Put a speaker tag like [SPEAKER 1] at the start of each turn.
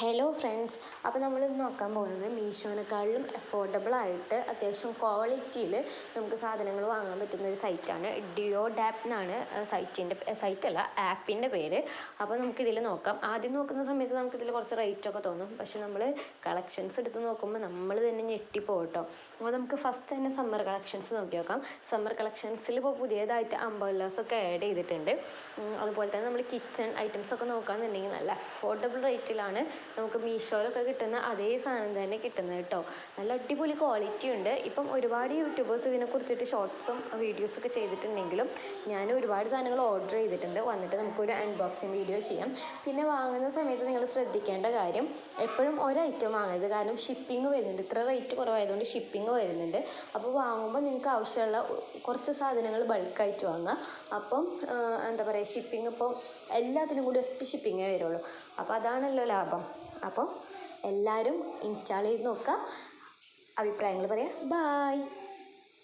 [SPEAKER 1] Hello friends അപ്പോൾ നമ്മൾ നോക്കാൻ പോകുന്നത് മീഷോനേക്കാളിലും അഫോർഡബിൾ ആയിട്ട് അത്യാവശ്യം ക്വാളിറ്റിയിൽ നമുക്ക് സാധനങ്ങൾ വാങ്ങാൻ പറ്റുന്ന ഒരു സൈറ്റാണ് ഡിയോ ഡാപ്പ് എന്നാണ് സൈറ്റിന്റെ സൈറ്റല്ല ആപ്പിന്റെ പേര്. അപ്പോൾ നമുക്കിതിൽ നോക്കാം. ആദ്യം നോക്കുന്ന സമയത്ത് നമുക്കിതിൽ കുറച്ച് റേറ്റൊക്കെ തോന്നും. പക്ഷെ നമ്മൾ കളക്ഷൻസ് എടുത്ത് നോക്കുമ്പോൾ നമ്മൾ തന്നെ ഞെട്ടിപ്പോകും കേട്ടോ അപ്പോൾ നമുക്ക് ഫസ്റ്റ് തന്നെ സമ്മർ കളക്ഷൻസ് നോക്കി നോക്കാം. സമ്മർ കളക്ഷൻസിൽ ഇപ്പോൾ പുതിയതായിട്ട് ഒക്കെ ആഡ് ചെയ്തിട്ടുണ്ട്. അതുപോലെ തന്നെ നമ്മൾ കിച്ചൺ ഐറ്റംസ് ഒക്കെ നോക്കുകയാണെന്നുണ്ടെങ്കിൽ നല്ല അഫോർഡബിൾ റേറ്റിലാണ് നമുക്ക് മീഷോയിലൊക്കെ കിട്ടുന്ന അതേ സാധനം തന്നെ കിട്ടുന്നത് കേട്ടോ. നല്ല അടിപൊളി ക്വാളിറ്റി ഉണ്ട്. ഇപ്പം ഒരുപാട് യൂട്യൂബേഴ്സ് ഇതിനെക്കുറിച്ചിട്ട് ഷോർട്സും വീഡിയോസൊക്കെ ചെയ്തിട്ടുണ്ടെങ്കിലും ഞാൻ ഒരുപാട് സാധനങ്ങൾ ഓർഡർ ചെയ്തിട്ടുണ്ട്. വന്നിട്ട് നമുക്കൊരു അൺബോക്സിങ് വീഡിയോ ചെയ്യാം. പിന്നെ വാങ്ങുന്ന സമയത്ത് നിങ്ങൾ ശ്രദ്ധിക്കേണ്ട കാര്യം എപ്പോഴും ഒരു ഐറ്റം വാങ്ങരുത്. കാരണം ഷിപ്പിംഗ് വരുന്നുണ്ട്. ഇത്ര റേറ്റ് കുറവായതുകൊണ്ട് ഷിപ്പിംഗ് വരുന്നുണ്ട്. അപ്പോൾ വാങ്ങുമ്പോൾ നിങ്ങൾക്ക് ആവശ്യമുള്ള കുറച്ച് സാധനങ്ങൾ ബൾക്കായിട്ട് വാങ്ങുക അപ്പം എന്താ പറയുക ഷിപ്പിംഗ് ഇപ്പോൾ എല്ലാത്തിനും കൂടി ഒറ്റ ഷിപ്പിങ്ങേ വരുള്ളൂ. അപ്പോൾ അതാണല്ലോ ലാഭം. അപ്പോൾ എല്ലാവരും ഇൻസ്റ്റാൾ ചെയ്ത് നോക്കുക. അഭിപ്രായങ്ങൾ പറയാം. ബായ്